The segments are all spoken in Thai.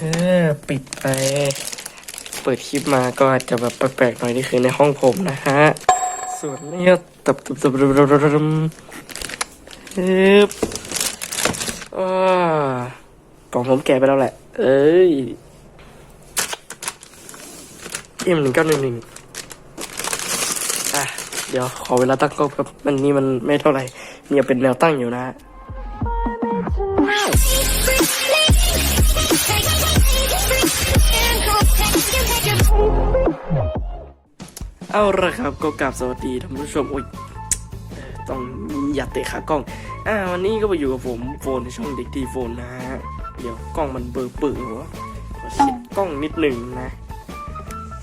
เออปิดไป เปิดคลิปมาก็อาจจะแบบแปลกๆหน่อยนี่คือในห้องผมนะฮะ ส่วนนี้ตับตับตับตับตับตับตับฮึบอ่ากล่องผมแกะไปแล้วแหละ เอ้ยเอ็มหนึ่งเก้าหนึ่งหนึ่งอะ เดี๋ยวขอเวลาตั้งกล้องครับมันนี่มันไม่เท่าไหร่มันยังเป็นแนวตั้งอยู่นะ เอาละครับก็กราบสวัสดีท่านผู้ชมโอ้ยต้องอย่าเตะขากล้อง อ่าวันนี้ก็มาอยู่กับผมโฟนในช่องเด็กดีโฟนนะฮะ เดี๋ยวกล้องมันเบลอเปื้อวะขอเช็ดกล้องนิดหนึ่งนะ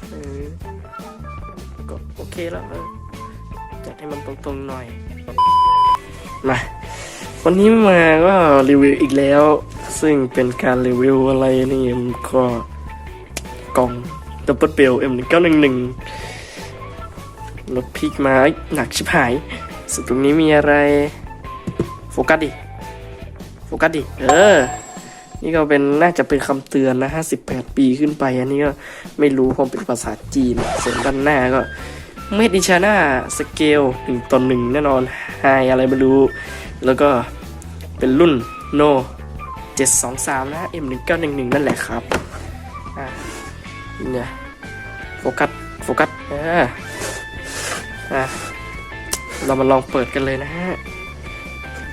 เออก็โอเคแล้วจัดให้มันตรงๆหน่อย มา วันนี้มาก็รีวิวอีกแล้ว ซึ่งเป็นการรีวิวอะไรนี่ก็กล่องดับเบิลเบลเอ็มหนึ่งเก้าหนึ่งหนึ่ง รถพลิกมาหนักชิบหาย สุดตรงนี้มีอะไร โฟกัสดิ โฟกัสดิ เออ นี่ก็เป็นน่าจะเป็นคำเตือนนะห้าสิบแปดปีขึ้นไป อันนี้ก็ไม่รู้คงเป็นภาษาจีน ส่วนด้านหน้าก็เมดิชาน่าสเกลหนึ่งต่อหนึ่งแน่นอนไฮอะไรไม่รู้ แล้วก็เป็นรุ่นโนเจ็ดสองสามนะ M หนึ่งเก้าหนึ่งหนึ่งนั่นแหละครับ อะเนี่ยโฟกัส โฟกัสเออ อะเรามาลองเปิดกันเลยนะฮะ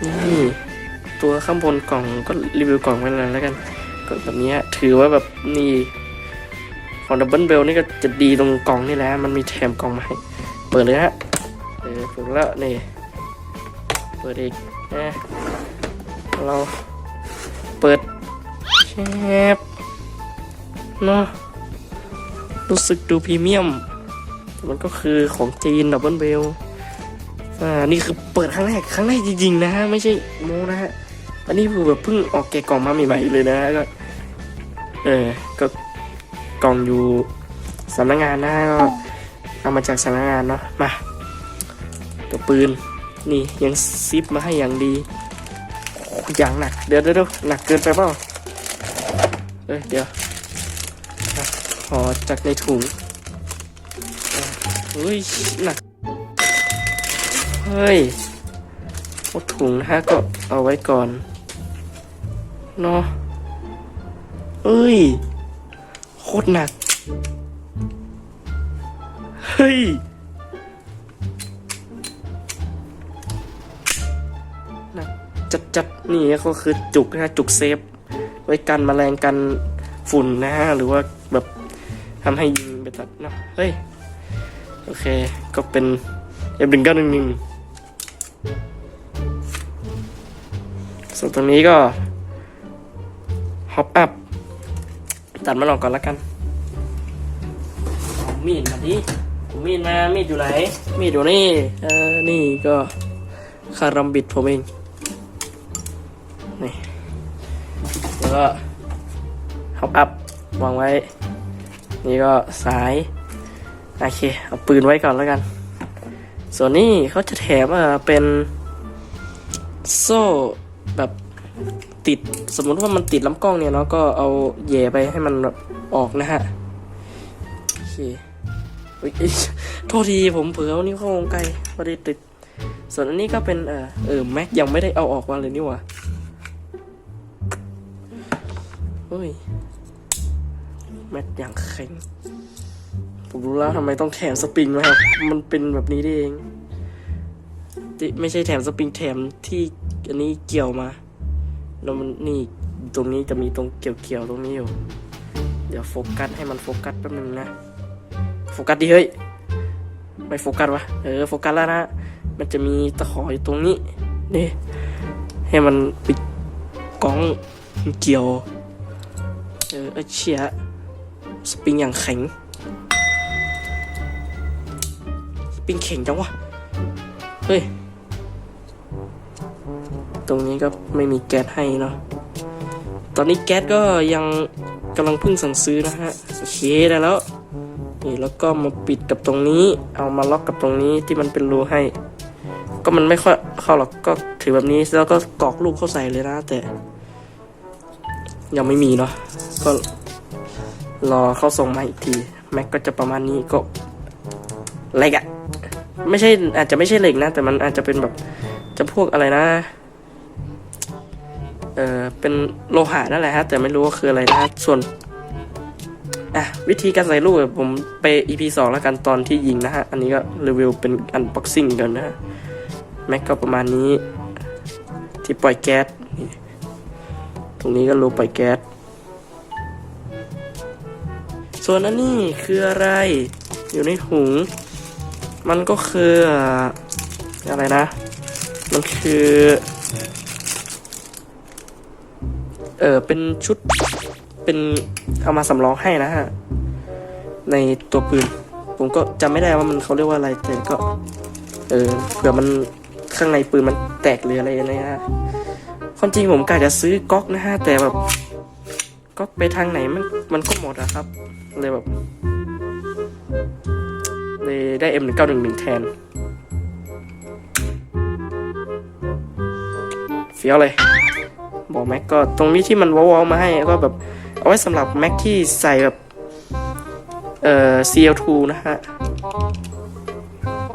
นี่ตัวข้างบนกล่องก็รีวิวกล่องไว้เลยแล้วกันกล่องแบบนี้ถือว่าแบบนี่ของดับเบิลเบลนี่ก็จะดีตรงกล่องนี่แหละ มันมีแถมกล่องมาให้ เปิดเลยฮะเออเปิดแล้วนี่ เปิดอีกนะเราเปิดแชบเนาะรู้สึกดูพรีเมียม มันก็คือของจีนดับเบิลเบลอ่านี่คือเปิดครั้งแรกครั้งแรกจริงๆนะฮะไม่ใช่โมนะฮะอันนี้คือแบบเพิ่งออกแกะกล่องมาใหม่ๆเลยนะฮะก็เออก็กล่องอยู่สำนักงานนะก็เอามาจากสำนักงานเนาะมาตัวปืนนี่ยังซิปมาให้อย่างดีอย่างหนักเดี๋ยวเดี๋ยวหนักเกินไปเปล่าเอ้ยเดี๋ยวอ่อจากในถุง เฮ้ยหนัก เฮ้ยพวกถุงนะฮะก็เอาไว้ก่อนเนาะเอ้ย โคตรหนัก เฮ้ย หนักจัดจัดๆนี่ก็คือจุกนะ จุกเซฟ ไว้กันแมลงกันฝุ่นนะฮะ หรือว่าแบบทำให้ยิงไปตัดนะเฮ้ย โอเค ก็เป็น F หนึ่งเก้าหนึ่งหนึ่งส่วนตรงนี้ก็ฮอปอัพตัดมันออกก่อนแล้วกันเอามีดมาดิเอามีดมา มีดอยู่ไหน มีดอยู่นี่ เออ นี่ก็คารัมบิดผมเอง นี่ แล้วก็ฮอปอัพวางไว้ นี่ก็สาย โอเค เอาปืนไว้ก่อนแล้วกัน ส่วนนี้เขาจะแถมเป็น โซ่แบบติดสมมติว่ามันติดลำกล้องเนี่ยเนาะก็เอาแย่ไปให้มันแบบออกนะฮะ โอเคโทษทีผมเผลอเอานิ้วเข้าวงไกลพอดีติด ส่วนอันนี้ก็เป็นเออเออแม็กยังไม่ได้เอาออกมาเลยนี่หว่าเฮ้ยแม็กอย่างแข็ง ผมรู้แล้วทำไมต้องแถมสปริงมาครับ มันเป็นแบบนี้ได้เอง ไม่ใช่แถมสปริงแถมที่อันนี้เกี่ยวมา แล้วมันนี่ตรงนี้จะมีตรงเกี่ยวๆตรงนี้อยู่ เดี๋ยวโฟกัสให้มันโฟกัสแป๊บนึงนะ โฟกัสดิเฮ้ย ไม่โฟกัสวะ เออโฟกัสแล้วนะ มันจะมีตะขออยู่ตรงนี้ นี่ ให้มันปิดกล้องเกี่ยว เออเออเชียสปริงอย่างแข็ง ปิงเข่งจังวะ เฮ้ย ตรงนี้ก็ไม่มีแก๊สให้เนาะ ตอนนี้แก๊สก็ยังกำลังเพิ่งสั่งซื้อนะฮะ โอเคได้แล้ว นี่แล้วก็มาปิดกับตรงนี้ เอามาล็อกกับตรงนี้ที่มันเป็นรูให้ ก็มันไม่ค่อยเข้าหรอก ก็ถือแบบนี้แล้วก็กรอกลูกเข้าใส่เลยนะแต่ ยังไม่มีเนาะ ก็รอเขาส่งมาอีกที แม็กก็จะประมาณนี้ก็เหล็กอะ ไม่ใช่อาจจะไม่ใช่เหล็กนะ แต่มันอาจจะเป็นแบบจะพวกอะไรนะ เออเป็นโลหะนั่นแหละฮะ แต่ไม่รู้ว่าคืออะไรนะส่วนอะวิธีการใส่ลูกผมไป EP 2 แล้วกันตอนที่ยิงนะฮะ อันนี้ก็รีวิวเป็นอันบ็อกซิ่งกันนะฮะ แม็กก็ประมาณนี้ ที่ปล่อยแก๊สตรงนี้ก็รูปล่อยแก๊สส่วนอันนี้คืออะไร อยู่ในถุง มันก็คืออะไรนะ มันคือ เออเป็นชุด เป็นเอามาสำรองให้นะฮะ ในตัวปืน ผมก็จำไม่ได้ว่ามันเขาเรียกว่าอะไรแต่ก็ เออเผื่อมันข้างในปืนมันแตกหรืออะไรนะฮะความจริงผมกะจะซื้อก๊อกนะฮะ แต่แบบก๊อกไปทางไหนมันมันก็หมดอะครับ เลยแบบ ได้ M1911 แทนเฟี้ยวเลย บอกแม็กก็ตรงนี้ที่มันวอลมาให้ก็แบบ เอาไว้สำหรับแม็กที่ใส่แบบ เอ่อ CL2 นะฮะ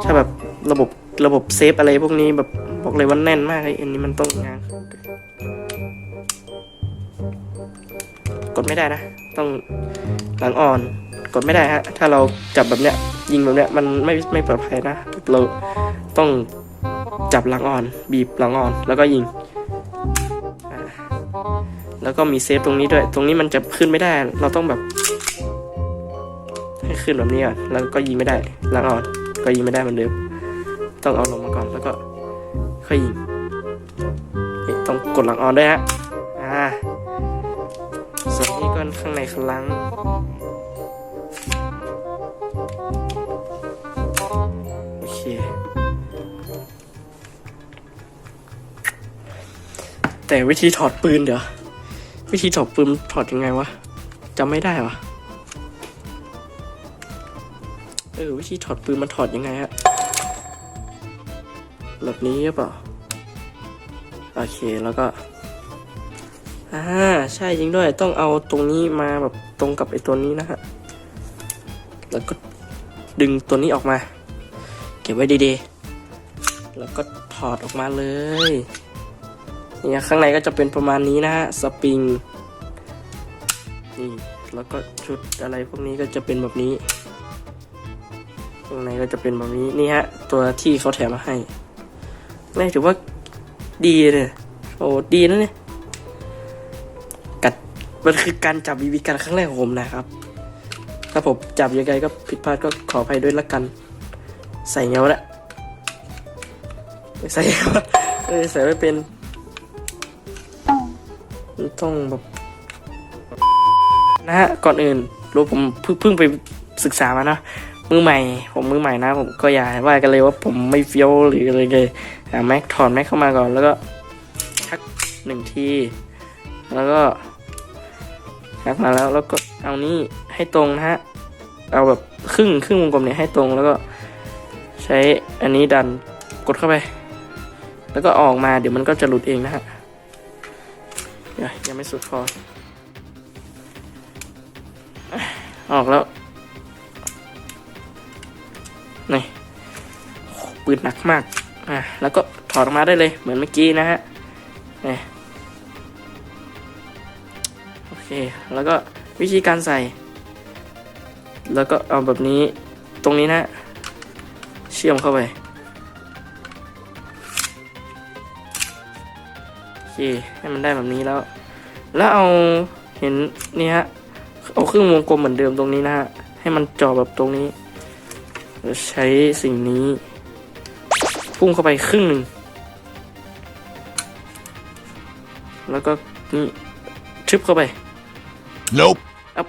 ถ้าแบบระบบระบบเซฟอะไรพวกนี้แบบบอกเลยว่าแน่นมากเลยอันนี้มันต้องงานกดไม่ได้นะ ต้องหลังอ่อนกดไม่ได้ฮะ ถ้าเราจับแบบเนี้ย ยิงแบบเนี้ยมันไม่ไม่ปลอดภัยนะ เราต้องจับหลังอ่อน บีบหลังอ่อน แล้วก็ยิง แล้วก็มีเซฟตรงนี้ด้วย ตรงนี้มันจะขึ้นไม่ได้ เราต้องแบบ ให้ขึ้นแบบนี้ก่อนแล้วก็ยิงไม่ได้หลังอ่อน ก็ยิงไม่ได้เหมือนเดิม ต้องเอาลงมาก่อน แล้วก็ค่อยยิง ต้องกดหลังอ่อนด้วยฮะ อ่า ส่วนนี้ก็ข้างในคลังโอเค แต่วิธีถอดปืนเดี๋ยววิธีถอดปืนถอดยังไงวะจำไม่ได้วะเออวิธีถอดปืนมันถอดยังไงฮะแบบนี้หรือเปล่าโอเคแล้วก็ อ่าใช่จริงด้วยต้องเอาตรงนี้มาแบบตรงกับไอ้ตัวนี้นะฮะ แล้วก็ดึงตัวนี้ออกมา เก็บไว้ดีๆ แล้วก็ถอดออกมาเลยเนี่ยข้างในก็จะเป็นประมาณนี้นะฮะสปริงนี่แล้วก็ชุดอะไรพวกนี้ก็จะเป็นแบบนี้ข้างในก็จะเป็นแบบนี้นี่ฮะตัวที่เขาแถมมาให้นี่ถือว่าดีเลยโอ้ดีนะเนี่ย มันคือการจับบีบีกันครั้งแรกของผมนะครับ ถ้าผมจับยังไงก็ผิดพลาดก็ขออภัยด้วยละกัน ใส่เงาละไม่ใส่เงาเออใส่ไม่เป็นต้องแบบนะฮะก่อนอื่นรู้ผมเพิ่งไปศึกษามาเนาะมือใหม่ ผมมือใหม่นะ ผมก็อย่าว่ากันเลยว่าผมไม่เฟี้ยวหรืออะไรเลยอ่าแม็กถอนแม็กเข้ามาก่อนแล้วก็ชักหนึ่งทีแล้วก็ ชักมาแล้วแล้วก็เอานี่ให้ตรงนะฮะเอาแบบครึ่งครึ่งวงกลมเนี่ยให้ตรงแล้วก็ใช้อันนี้ดันกดเข้าไป แล้วก็ออกมาเดี๋ยวมันก็จะหลุดเองนะฮะย,ยังไม่สุดพอออกแล้วนี่ปืนหนักมากอะแล้วก็ถอดออกมาได้เลยเหมือนเมื่อกี้นะฮะนี่ เคแล้วก็วิธีการใส่ แล้วก็เอาแบบนี้ตรงนี้นะ เชื่อมเข้าไปโอเคให้มันได้แบบนี้แล้ว แล้วเอาเห็นนี่ฮะเอาครึ่งวงกลมเหมือนเดิมตรงนี้นะฮะให้มันจาะแบบตรงนี้ใช้สิ่งนี้พุ่งเข้าไปครึ่งหนึ่งแล้วก็นี่ชึบเข้าไป Nope. อัพ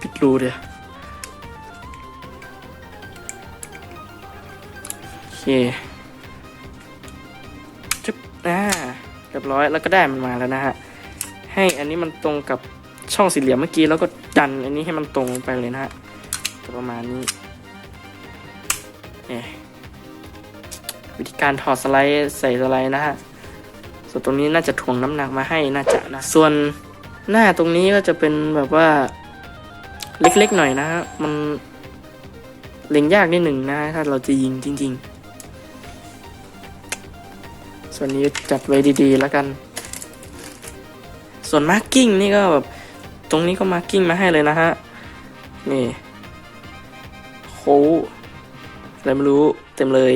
ปิดรูเดียวโอเคจึ๊บอ่าเรียบร้อยแล้วก็ได้มันมาแล้วนะฮะ ให้อันนี้มันตรงกับช่องสี่เหลี่ยมเมื่อกี้แล้วก็ดันอันนี้ให้มันตรงไปเลยนะฮะประมาณนี้เนี่ยวิธีการถอดสไลด์ใส่สไลด์นะฮะ ส่วนตรงนี้น่าจะถ่วงน้ำหนักมาให้น่าจะนะ ส่วน หน้าตรงนี้ก็จะเป็นแบบว่า เล็กๆหน่อยนะฮะมันเล็งยากนิดหนึ่งนะถ้าเราจะยิงจริง ๆ ส่วนนี้จัดไว้ดีๆแล้วกัน ส่วนมาร์กิ้งนี่ก็แบบตรงนี้ก็มาร์กิ้งมาให้เลยนะฮะนี่โค้อะไรไม่รู้เต็มเลย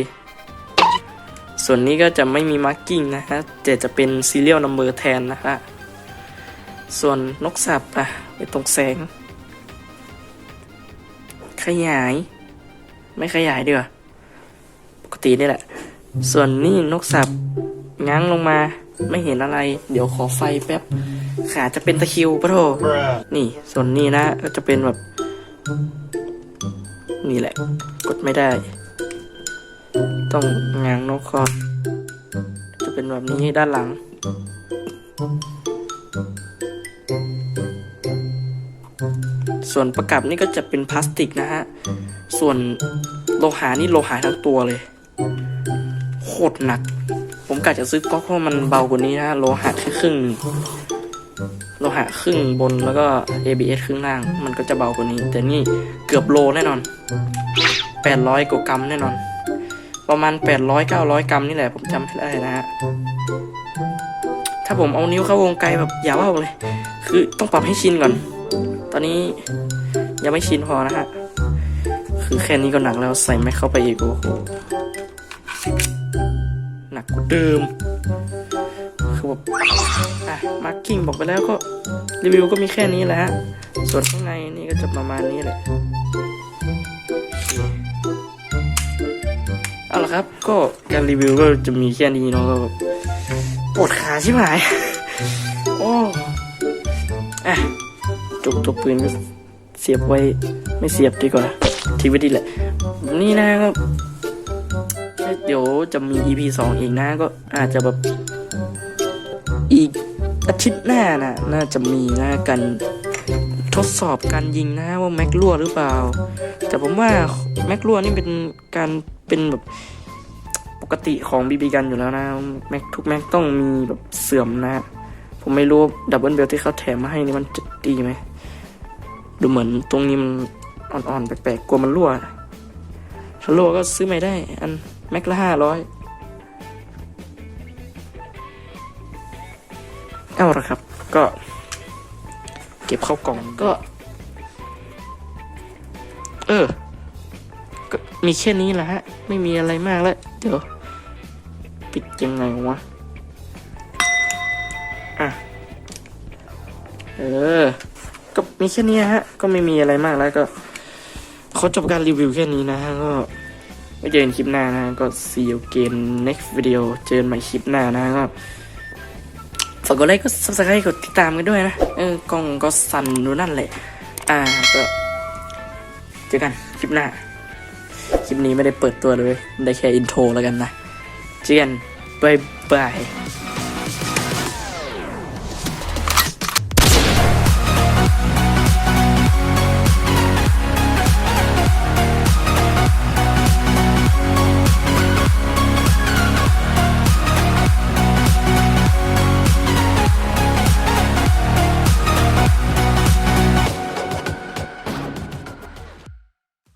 ส่วนนี้ก็จะไม่มีมาร์กิ้งนะฮะแต่จะเป็น serial number แทนนะฮะ ส่วนนกสับอะไปตรงแสง ขยาย ไม่ขยายเดีกว่าปกตินี่แหละ ส่วนนี่นกสับง้างลงมาไม่เห็นอะไร เดี๋ยวขอไฟแป๊บ ขาจะเป็นตะคิวปะโถนี่ ส่วนนี้นะก็จะเป็นแบบ นี่แหละ กดไม่ได้ ต้องง้างนกก่อนจะเป็นแบบนี้ด้านหลัง ส่วนประกับนี่ก็จะเป็นพลาสติกนะฮะ ส่วนโลหะนี่โลหะทั้งตัวเลย โคตรหนัก ผมกะจะซื้อก๊อกเพราะมันเบากว่านี้นะโลหะแค่ครึ่งหนึ่งโลหะครึ่งบนแล้วก็ ABS ครึ่งล่าง มันก็จะเบากว่านี้ แต่นี่เกือบโลแน่นอน 800กว่ากรัมแน่นอน ประมาณ 800 900 กรัมนี่แหละผมจำไม่ได้นะฮะถ้าผมเอานิ้วเข้าวงไกลแบบอย่าว่าเลย คือต้องปรับให้ชินก่อน ตอนนี้ยังไม่ชินพอนะฮะ คือแค่นี้ก็หนักแล้วใส่ไม่เข้าไปอีกโอ้โหหนักกว่าเดิมคือแบบอะมาร์กิ้งบอกไปแล้วก็รีวิวก็มีแค่นี้แหละฮะ ส่วนข้างในนี่ก็จะประมาณนี้แหละเอาละครับ ก็การรีวิวก็จะมีแค่นี้เนาะก็ปวดขาใช่ไหม จบตัวปืนเสียบไว้ไม่เสียบดีกว่าทิ้งไว้ดีแหละ นี่นะครับเดี๋ยวจะมี EP สองอีกนะก็อาจจะแบบอีกอาทิตย์หน้านะน่าจะมีนะกันทดสอบการยิงนะว่าแม็กรั่วหรือเปล่า แต่ผมว่าแม็กรั่วนี่เป็นการเป็นแบบปกติของบีบีกันอยู่แล้วนะแม็กทุกแม็กต้องมีแบบเสื่อมนะ ผมไม่รู้ดับเบิลเบลที่เขาแถมมาให้นี่มันจะดีไหม ดูเหมือนตรงนี้มันอ่อนๆ แปลกๆ กลัวมันรั่วถ้ารั่วก็ซื้อไม่ได้ อันแม็กละห้าร้อยเอาละครับ ก็ เก็บเข้ากล่องก็ เออ ก็มีแค่นี้แหละฮะ ไม่มีอะไรมากแล้ว เดี๋ยว ปิดยังไงวะ อะ เออก็ มีแค่นี้ฮะ ก็ไม่มีอะไรมากแล้วก็ขาจบการรีวิวแค่นี้นะฮะ ก็ไม่เจอกันคลิปหน้านะก็ see you again next video เจอกันใหม่คลิปหน้านะก็ฝากกดไลค์กด subscribe กดติดตามกันด้วยนะ เออกล้องก็สั่นดูนั่นแหละ อ่าก็เจอกันคลิปหน้า คลิปนี้ไม่ได้เปิดตัวเลย ได้แค่อินโทรแล้วกันนะ เจอกันบายบาย